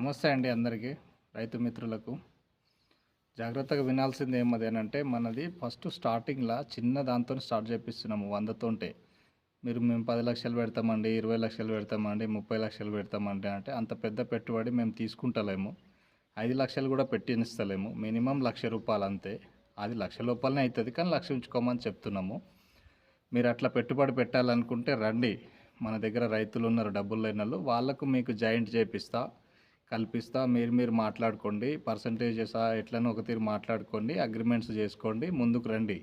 నమస్తే అండి అందరికీ రైతు మిత్రులకు. జాగ్రత్తగా వినాల్సింది ఏమది అని అంటే మనది ఫస్ట్ స్టార్టింగ్లో చిన్న దాంతో స్టార్ట్ చేపిస్తున్నాము వందతోంటే. మీరు మేము పది లక్షలు పెడతామండి ఇరవై లక్షలు పెడతామండి ముప్పై లక్షలు పెడతామండి అంటే అంత పెద్ద పెట్టుబడి మేము తీసుకుంటలేము. ఐదు లక్షలు కూడా పెట్టినిస్తలేము. మినిమం లక్ష రూపాయలు అంతే. అది లక్ష లోపలనే అవుతుంది కానీ లక్ష ఉంచుకోమని చెప్తున్నాము. మీరు అట్లా పెట్టుబడి పెట్టాలనుకుంటే రండి. మన దగ్గర రైతులు ఉన్నారు డబ్బులు లేని వాళ్ళు వాళ్ళకు మీకు జాయింట్ చేపిస్తా. కల్పిస్తా మీరు మీరు మాట్లాడుకోండి. పర్సంటేజెస్ ఎట్లనో ఒక తీరు మాట్లాడుకోండి అగ్రిమెంట్స్ చేసుకోండి ముందుకు రండి.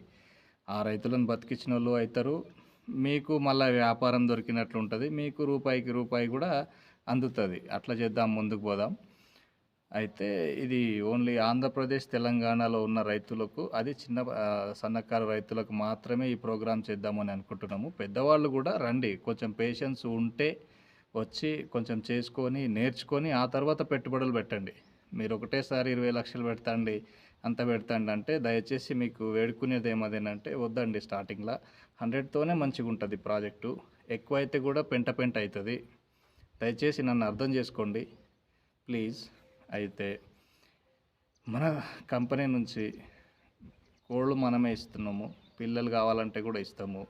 ఆ రైతులను బతికించిన వాళ్ళు అవుతారు మీకు మళ్ళీ వ్యాపారం దొరికినట్లు ఉంటుంది. మీకు రూపాయికి రూపాయి కూడా అందుతుంది. అట్లా చేద్దాం ముందుకు పోదాం. అయితే ఇది ఓన్లీ ఆంధ్రప్రదేశ్ తెలంగాణలో ఉన్న రైతులకు అది చిన్న సన్నకారు రైతులకు మాత్రమే ఈ ప్రోగ్రాం చేద్దామని అనుకుంటున్నాము. పెద్దవాళ్ళు కూడా రండి. కొంచెం పేషెన్స్ ఉంటే వచ్చి కొంచెం చేసుకొని నేర్చుకొని ఆ తర్వాత పెట్టుబడులు పెట్టండి. మీరు ఒకటేసారి ఇరవై లక్షలు పెడతాండి అంత పెడతాండి అంటే దయచేసి మీకు వేడుకునేది ఏమదేనంటే వద్దండి స్టార్టింగ్లో. హండ్రెడ్తోనే మంచిగా ఉంటుంది ప్రాజెక్టు. ఎక్కువ అయితే కూడా పెంట పెంట అవుతుంది దయచేసి నన్ను అర్థం చేసుకోండి. ప్లీజ్. అయితే మన కంపెనీ నుంచి కోళ్ళు మనమే ఇస్తున్నాము. పిల్లలు కావాలంటే కూడా ఇస్తాము.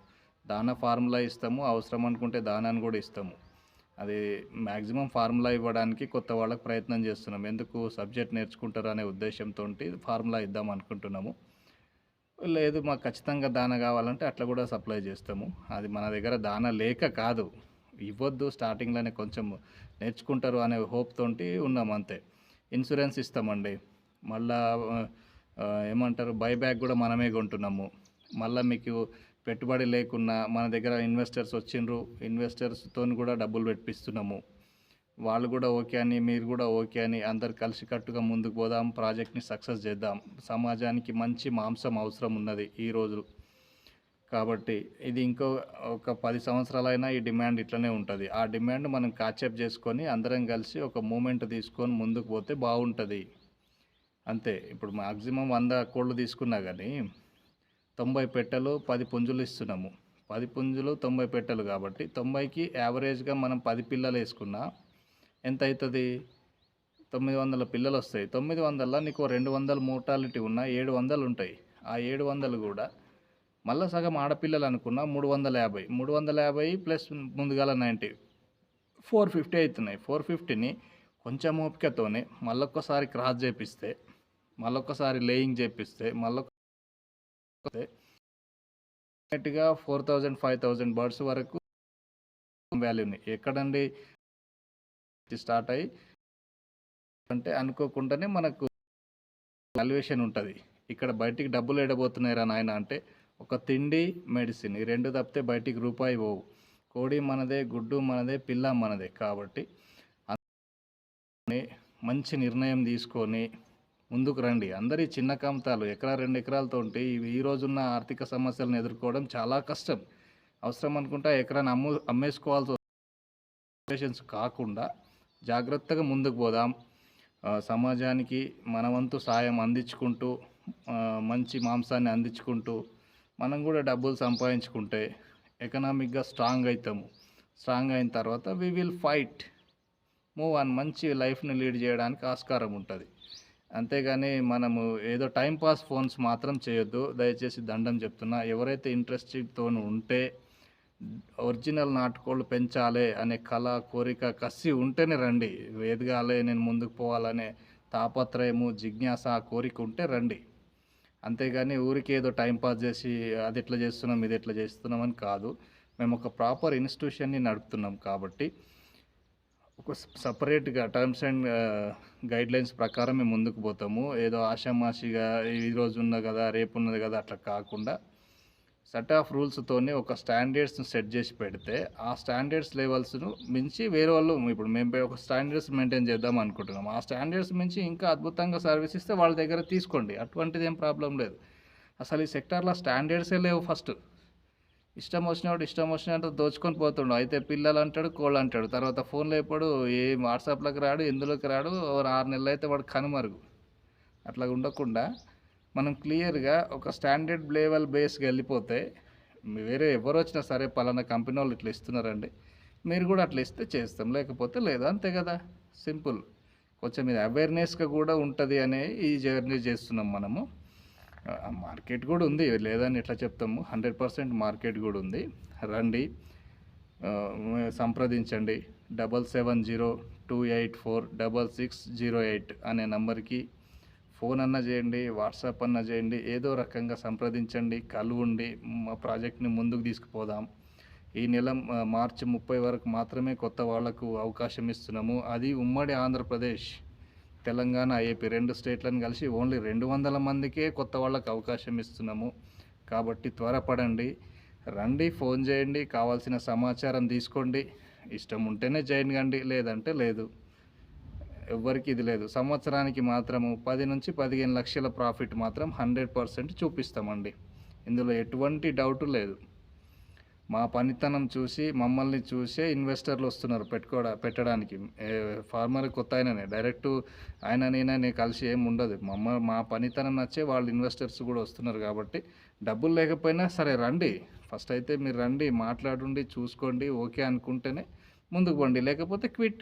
దాన ఫార్ములా ఇస్తాము. అవసరం అనుకుంటే దానాన్ని కూడా ఇస్తాము. అది మ్యాక్సిమం ఫార్ములా ఇవ్వడానికి కొత్త వాళ్ళకి ప్రయత్నం చేస్తున్నాం. ఎందుకు సబ్జెక్ట్ నేర్చుకుంటారు అనే ఉద్దేశంతో ఫార్ములా ఇద్దాం అనుకుంటున్నాము. లేదు మాకు ఖచ్చితంగా దాన కావాలంటే అట్లా కూడా సప్లై చేస్తాము. అది మన దగ్గర దాన లేక కాదు. ఇవ్వద్దు స్టార్టింగ్లోనే కొంచెం నేర్చుకుంటారు అనే హోప్తో ఉన్నాం అంతే. ఇన్సూరెన్స్ ఇస్తామండి. మళ్ళా ఏమంటారు బైబ్యాక్ కూడా మనమే కొంటున్నాము. మళ్ళీ మీకు పెట్టుబడి లేకున్నా మన దగ్గర ఇన్వెస్టర్స్ వచ్చిండ్రు ఇన్వెస్టర్స్తో కూడా డబ్బులు పెట్టిస్తున్నాము. వాళ్ళు కూడా ఓకే అని మీరు కూడా ఓకే అని అందరు కలిసికట్టుగా ముందుకు పోదాం ప్రాజెక్ట్ని సక్సెస్ చేద్దాం. సమాజానికి మంచి మాంసం అవసరం ఉన్నది ఈ రోజు. కాబట్టి ఇది ఇంకో ఒక పది సంవత్సరాలైనా ఈ డిమాండ్ ఇట్లనే ఉంటుంది. ఆ డిమాండ్ మనం క్యాచప్ చేసుకొని అందరం కలిసి ఒక మూమెంట్ తీసుకొని ముందుకు పోతే బాగుంటుంది. అంతే. ఇప్పుడు మ్యాక్సిమం వంద కోళ్ళు తీసుకున్నా కానీ తొంభై పెట్టెలు పది పుంజులు ఇస్తున్నాము. పది పుంజులు తొంభై పెట్టెలు కాబట్టి తొంభైకి యావరేజ్గా మనం పది పిల్లలు వేసుకున్నా ఎంత అవుతుంది తొమ్మిది వందల పిల్లలు వస్తాయి. తొమ్మిది వందల నీకు రెండు వందల మోర్టాలిటీ ఉన్న ఏడు వందలు ఉంటాయి. ఆ ఏడు వందలు కూడా మళ్ళీ సగం ఆడపిల్లలు అనుకున్న మూడు వందల యాభై. మూడు వందల యాభై ప్లస్ ముందుగాల నైంటీ. ఫోర్ ఫిఫ్టీ అవుతున్నాయి. ఫోర్ ఫిఫ్టీని కొంచెం ఓపికతోనే మళ్ళొక్కసారి క్రాస్ చేపిస్తే మళ్ళొక్కసారి లేయింగ్ చేపిస్తే మళ్ళొక్క డెఫినెట్గా four thousand five thousand birds వరకు వాల్యూని ఎక్కడండి స్టార్ట్ అయ్యి? అంటే అనుకోకుండానే మనకు వాల్యుయేషన్ ఉంటుంది. ఇక్కడ బయటికి డబ్బులు ఎడబోతున్నాయిరా నాయన అంటే ఒక తిండి మెడిసిన్. ఈ రెండు తప్పితే బయటికి రూపాయి పోవు. కోడి మనదే గుడ్డు మనదే పిల్ల మనదే కాబట్టి మంచి నిర్ణయం తీసుకొని ముందుకు రండి. అందరి చిన్న కమతాలు ఎకరా రెండు ఎకరాలతో ఉంటే ఇవి ఈ రోజున్న ఆర్థిక సమస్యలను ఎదుర్కోవడం చాలా కష్టం. అవసరం అనుకుంటే ఎకరాన్ని అమ్ము అమ్మేసుకోవాల్సి కాకుండా జాగ్రత్తగా ముందుకు పోదాం. సమాజానికి మన వంతు సాయం అందించుకుంటూ మంచి మాంసాన్ని అందించుకుంటూ మనం కూడా డబ్బులు సంపాదించుకుంటే ఎకనామిక్గా స్ట్రాంగ్ అవుతాము స్ట్రాంగ్ అయిన తర్వాత we will fight move on మంచి లైఫ్ని లీడ్ చేయడానికి ఆస్కారం ఉంటుంది. అంతేగాని మనము ఏదో టైం పాస్ ఫోన్స్ మాత్రం చేయొద్దు. దయచేసి దండం చెప్తున్నా ఎవరైతే ఇంట్రెస్ట్తో ఉంటే ఒరిజినల్ నాటుకోళ్ళు పెంచాలి అనే కళ కోరిక కసి ఉంటేనే రండి. ఎదగాలి నేను ముందుకు పోవాలనే తాపత్రయము జిజ్ఞాస ఆ కోరిక ఉంటే రండి. అంతేగాని ఊరికి ఏదో టైం పాస్ చేసి అది ఎట్లా చేస్తున్నాం ఇది ఎట్లా చేస్తున్నాం అని కాదు. మేము ఒక ప్రాపర్ ఇన్స్టిట్యూషన్ని నడుపుతున్నాం కాబట్టి ఒక సపరేట్గా టర్మ్స్ అండ్ గైడ్ లైన్స్ ప్రకారం మేము ముందుకు పోతాము. ఏదో ఆషామాషిగా ఈ రోజు ఉన్న కదా రేపు ఉన్నది కదా అట్లా కాకుండా సెట్ ఆఫ్ రూల్స్తోనే ఒక స్టాండర్డ్స్ని సెట్ చేసి పెడితే ఆ స్టాండర్డ్స్ లెవెల్స్ను మించి వేరే వాళ్ళు ఇప్పుడు మేము ఒక స్టాండర్డ్స్ మెయింటైన్ చేద్దాం అనుకుంటున్నాం. ఆ స్టాండర్డ్స్ మించి ఇంకా అద్భుతంగా సర్వీస్ ఇస్తే వాళ్ళ దగ్గర తీసుకోండి. అటువంటిది ఏం ప్రాబ్లం లేదు. అసలు ఈ సెక్టార్లో స్టాండర్డ్సే లేవు ఫస్ట్. ఇష్టం వచ్చినప్పుడు ఇష్టం వచ్చినట్టు దోచుకొని పోతుండు. అయితే పిల్లలు అంటాడు కోళ్ళు అంటాడు. తర్వాత ఫోన్లో ఇప్పుడు ఏ వాట్సాప్లోకి రాడు ఎందులోకి రాడు ఒక ఆరు నెలలు అయితే వాడు కనుమరుగు. అట్లా ఉండకుండా మనం క్లియర్గా ఒక స్టాండర్డ్ లెవెల్ బేస్కి వెళ్ళిపోతే వేరే ఎవరు వచ్చినా సరే పలానా కంపెనీ వాళ్ళు ఇట్లా ఇస్తున్నారండి. మీరు కూడా అట్లా ఇస్తే చేస్తాం. లేకపోతే లేదు అంతే కదా. సింపుల్. కొంచెం ఇది అవేర్నెస్గా కూడా ఉంటుంది అనే ఈ జర్నీ చేస్తున్నాం మనము. మార్కెట్ కూడా ఉంది లేదని ఎట్లా చెప్తాము? హండ్రెడ్ పర్సెంట్ మార్కెట్ కూడా ఉంది. రండి. సంప్రదించండి. Double seven zero two eight four double six zero eight అనే నంబర్కి ఫోన్ అన్న చేయండి వాట్సాప్ అన్న చేయండి ఏదో రకంగా సంప్రదించండి కలువుండి మా ప్రాజెక్ట్ని ముందుకు తీసుకుపోదాం. ఈ నెల మార్చి ముప్పై వరకు మాత్రమే కొత్త వాళ్ళకు అవకాశం ఇస్తున్నాము. అది ఉమ్మడి ఆంధ్రప్రదేశ్. తెలంగాణ ఏపీ రెండు స్టేట్లను కలిసి ఓన్లీ రెండు వందల మందికే కొత్త వాళ్ళకి అవకాశం ఇస్తున్నాము. కాబట్టి త్వరపడండి. రండి ఫోన్ చేయండి కావాల్సిన సమాచారం తీసుకోండి. ఇష్టం ఉంటేనే జాయిన్ కండి లేదంటే లేదు. ఎవ్వరికి ఇది లేదు. సంవత్సరానికి మాత్రము పది నుంచి పదిహేను లక్షల ప్రాఫిట్ మాత్రం హండ్రెడ్ పర్సెంట్ చూపిస్తామండి. ఇందులో ఎటువంటి డౌట్ లేదు. మా పనితనం చూసి మమ్మల్ని చూసే ఇన్వెస్టర్లు వస్తున్నారు పెట్టుకోవడా పెట్టడానికి. ఫార్మర్ కొత్త ఆయననే. డైరెక్ట్ ఆయన నేననే కలిసి ఏం ఉండదు. మమ్మ మా పనితనం నచ్చే వాళ్ళు ఇన్వెస్టర్స్ కూడా వస్తున్నారు కాబట్టి డబ్బులు లేకపోయినా సరే రండి. ఫస్ట్ అయితే మీరు రండి మాట్లాడండి చూసుకోండి ఓకే అనుకుంటేనే ముందుకు పోండి. లేకపోతే క్విట్.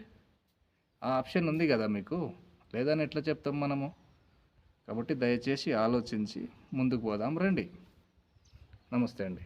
ఆ ఆప్షన్ ఉంది కదా మీకు. లేదని ఎట్లా చెప్తాం మనము? కాబట్టి దయచేసి ఆలోచించి ముందుకు పోదాం. రండి. నమస్తే అండి.